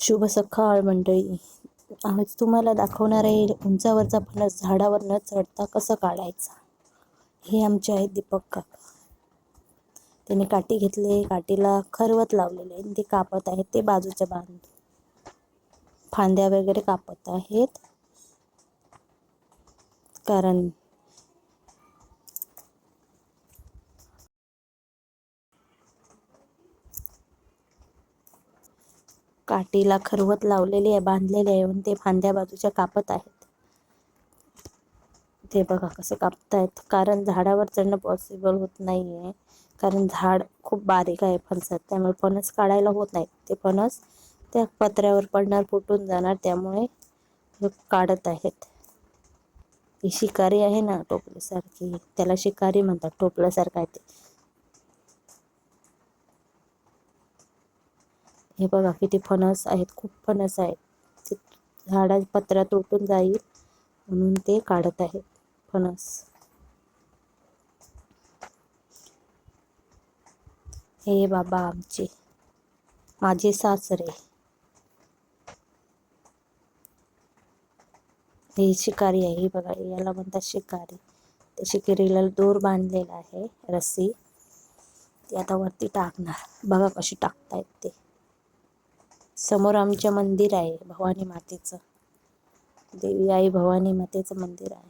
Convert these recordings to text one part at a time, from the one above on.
शुभ सकाळ मंडळी. आज तुम्हाला दाखवणार आहे उंचावरचा फणस झाडावर न चढता कसं काढायचा. हे आमचे आहेत दीपक काका. त्यांनी काठी घेतले काठीला खरवत लावलेले आहे आणि ते कापत आहेत ते बाजूच्या बांध फांद्या वगैरे कापत आहेत. कारण काठीला खरवत लावलेली आहे बांधलेली आहे आणि ते फांद्या बाजूच्या कापत आहेत. ते बघा कसं कापतायत. कारण झाडावर चढणं पॉसिबल होत नाही आहे कारण झाड खूप बारीक आहे फणसात. त्यामुळे फणस काढायला होत नाही ते फणस त्या पत्र्यावर पडणार फुटून जाणार. त्यामुळे काढत आहेत. ही शिकारी आहे ना टोपल्यासारखी. त्याला शिकारी म्हणतात. टोपल्यासारखं आहे ते. हे बघा किती फणस आहेत खूप फणस आहेत. झाडा पत्रा तुटून जाईल म्हणून ते काढत आहेत फणस. हे बाबा आमचे माझे सासरे. हे शिकारी आहे हे बघा याला म्हणतात शिकारी. त्या शिकारीला दोर बांधलेला आहे रस्सी. ती आता वरती टाकणार. बघा कशी टाकतायत ते. समोर आमच्या मंदिर आहे भवानी मातेचं. देवी आई भवानी मातेचं मंदिर आहे.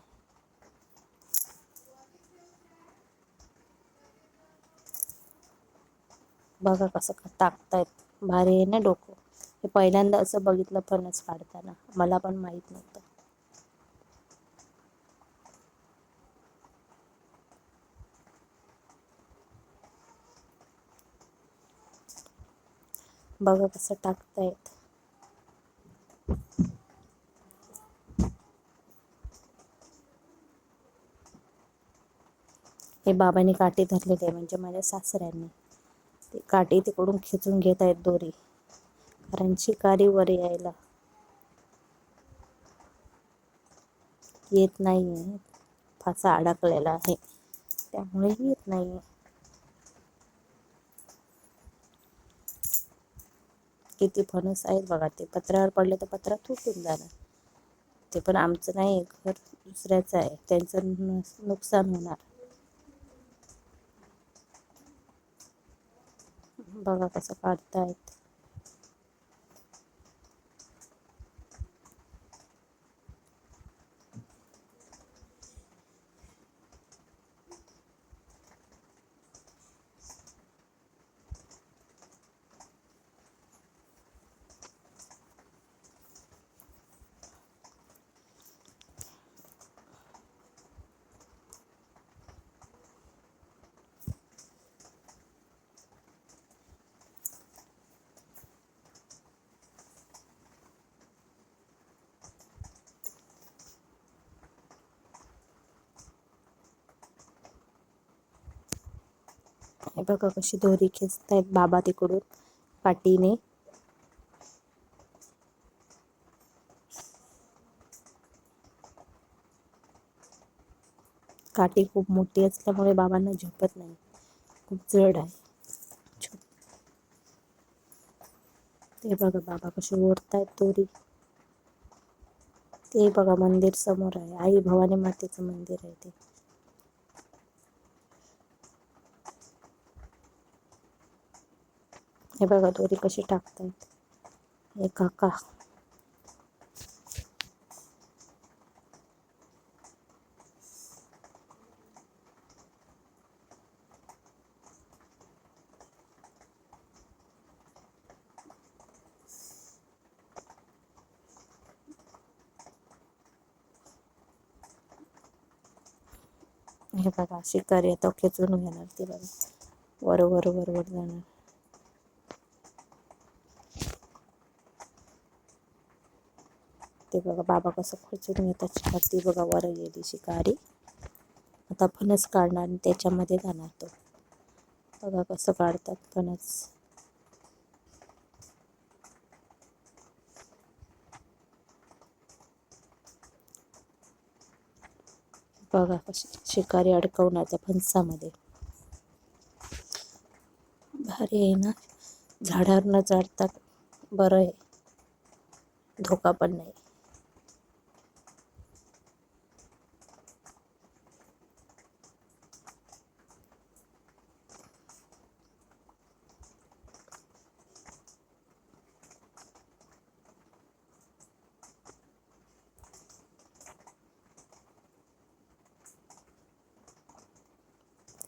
बघा कसं का टाकतायत. भारी आहे ना डोकं. हे पहिल्यांदा असं बघितलं फणस काढताना. मला पण माहीत नव्हतं. बघा कसं टाकतायत. हे बाबांनी काठी धरलेली आहे म्हणजे माझ्या सासऱ्यांनी. ते काठी तिकडून खेचून घेत आहेत दोरी. कारण शिकारी वर यायला येत नाही आहे फासा अडकलेला आहे. त्यामुळे येत नाही किती फणस आहेत बघा ते पत्रावर पडले तर पत्रा तुटून जाणार. ते पण आमचं नाही घर दुसऱ्याचं आहे. त्यांचं नुकसान होणार. बघा कसं काढतायत. हे बघा कशी दोरी खेचतायत बाबा तिकडून काठीने काठी खूप मोठी असल्यामुळे बाबांना झोपत नाही. खूप जड आहे. ते बघा बाबा कशी ओढतायत दोरी. ते बघा मंदिर समोर आहे. आई भवानी मातेचं मंदिर आहे ते. हे बघा दोरी कशी टाकतायत हे काका. हे बघा शिकारी आता खेचून घेणार ती बघा. वर वर वर वर जाणार. ते बघा बाबा कसं खेचून घेतात ती बघा वर गेली शिकारी. आता फणस काढणार आणि त्याच्यामध्ये जाणार तो. बघा कसं काढतात फणस. बघा कशी शिकारी अडकवणार त्या फणसामध्ये. भारी आहे ना? झाडावर न चढता बरं आहे. धोका पण नाही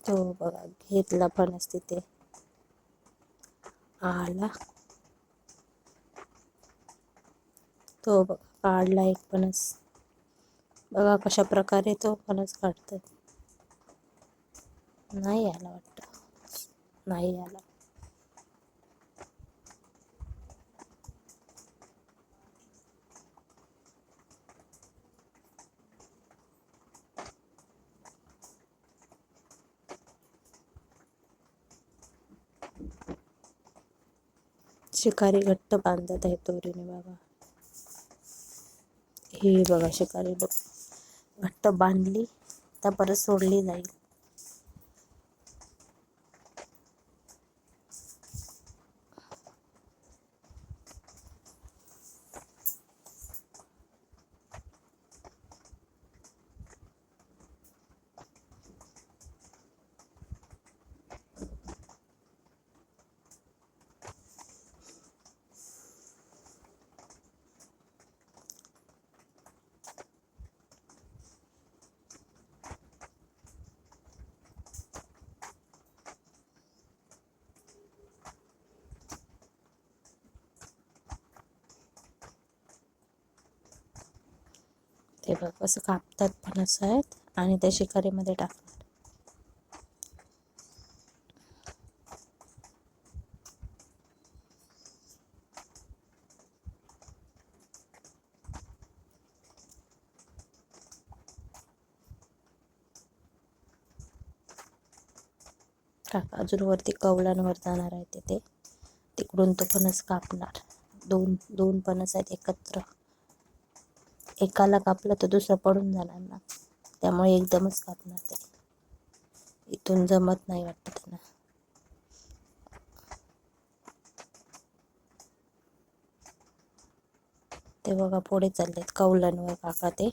तो बघा घेतला फणस तिथे आला. तो बघा काढला एक फणस बघा कशा प्रकारे तो फणस काढतो नाही आला वाटतं. नाही आला. शिकारी घट्ट बांधत आहे दोरीने बाबा. हे बघा शिकारी लोक घट्ट बांधली तर परत सोडली जाईल. हे बघ कसं कापतात फणस आहेत. आणि त्या शिकारीमध्ये टाकतात टाका अजून वरती कवलांवर जाणार आहे तिथे तिकडून तो फणस कापणार. दोन दोन फणस आहेत एकत्र. एकाला कापलं तर दुसरं पडून जाणार ना. त्यामुळे एकदमच कापणार ते. इथून जमत नाही वाटतं त्यांना. ते बघा पुढे चाललेत कौलांवर काका ते.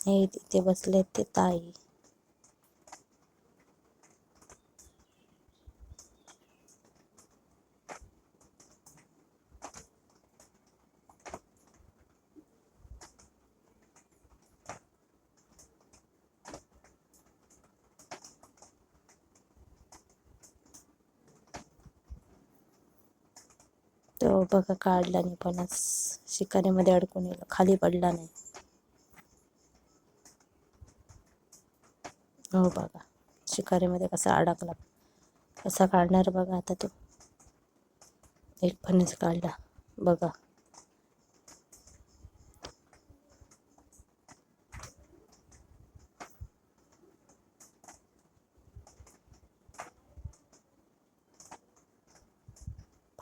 हे तिथे बसलेत ते ताई. तो बघा काढला नाही पण शिकारीमध्ये अडकून गेला खाली पडला नाही. हो बघा शिकारीमध्ये कसा अडकला. कसा काढणार बघा आता तो. एक फणस काढला बघा.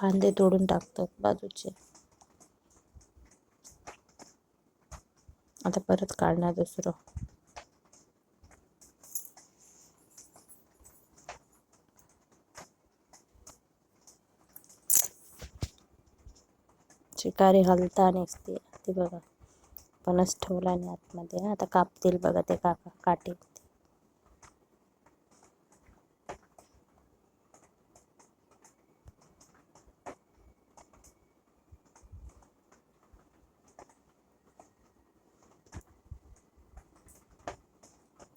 फांदे तोडून टाकतात बाजूचे. आता परत काढणार दुसरं. शिकारी हलता नसते ते बघा. पणच ठेवला नाही आतमध्ये. आता कापतील बघा ते काका काटे.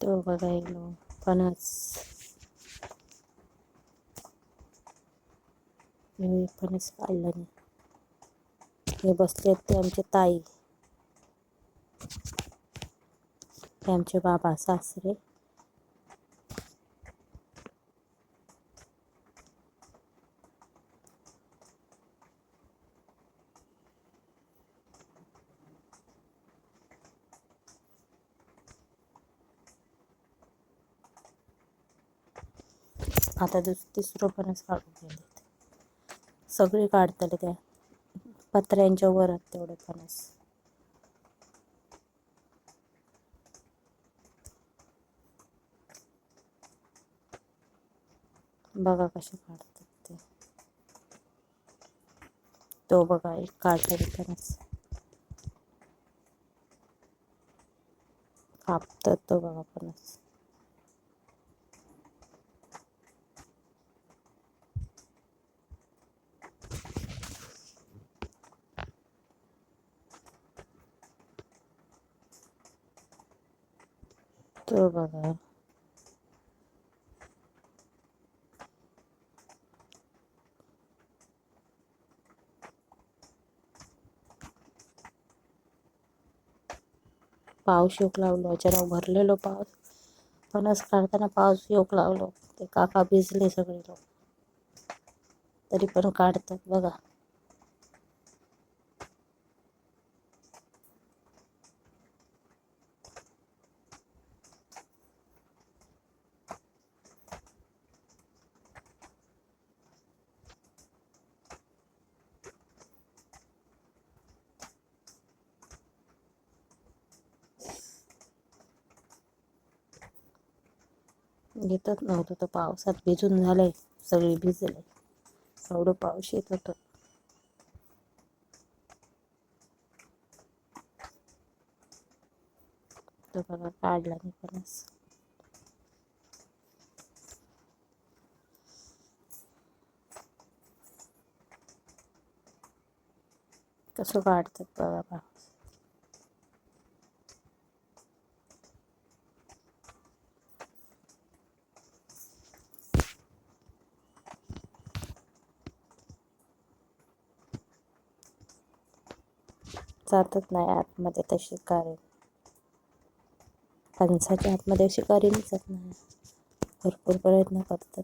तो बघायलो फणस हे फणस काढलं नाही हे बसले ते आमचे ताई हे आमचे बाबा सासरे आता दुस तिसरं फणस काढून गेले सगळे काढतले त्या पत्र्यांच्या वर आहेत तेवढे फणस बघा कसे काढतात ते. तो बघा एक काढला फणस कापतात तो बघा फणस तो बघा पाऊस योग लावलो अचानक भरलेलो पाऊस. फणस काढताना पाऊस योग लावलो ते काका भिजले सगळे लोक. तरी पण काढतात बघा. येतच नव्हतं तर पावसात भिजून झालंय. सगळी भिजले एवढं पाऊस येत होतं. तो बघा काढला मी पणच कसं काढतात बघा बा. जातच नाही आतमध्ये त्या शिकारी फणसाच्या आतमध्ये शिकारी जात नाही भरपूर प्रयत्न करतात.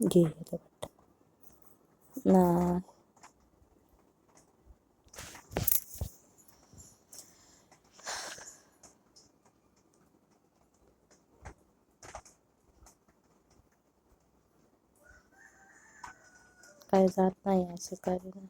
घे ना. काय जात नाही या शिकारीला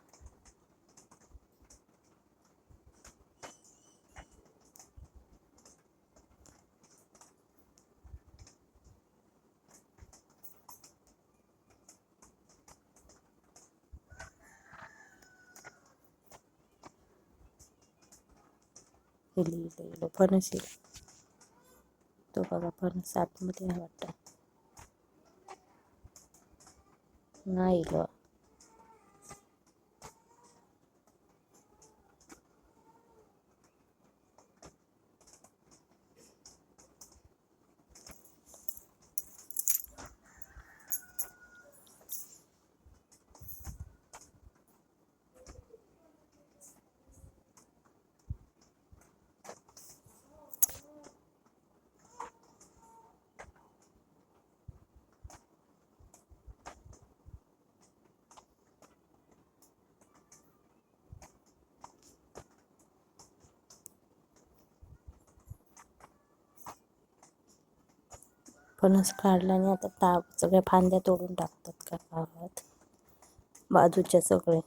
इली इली इलो फणस इलो तो बघा फणस आतमध्ये आहे वाटतं नाही इलो फणस काढला आणि आता ताप सगळ्या फांद्या तोडून टाकतात का? बाजूच्या सगळे.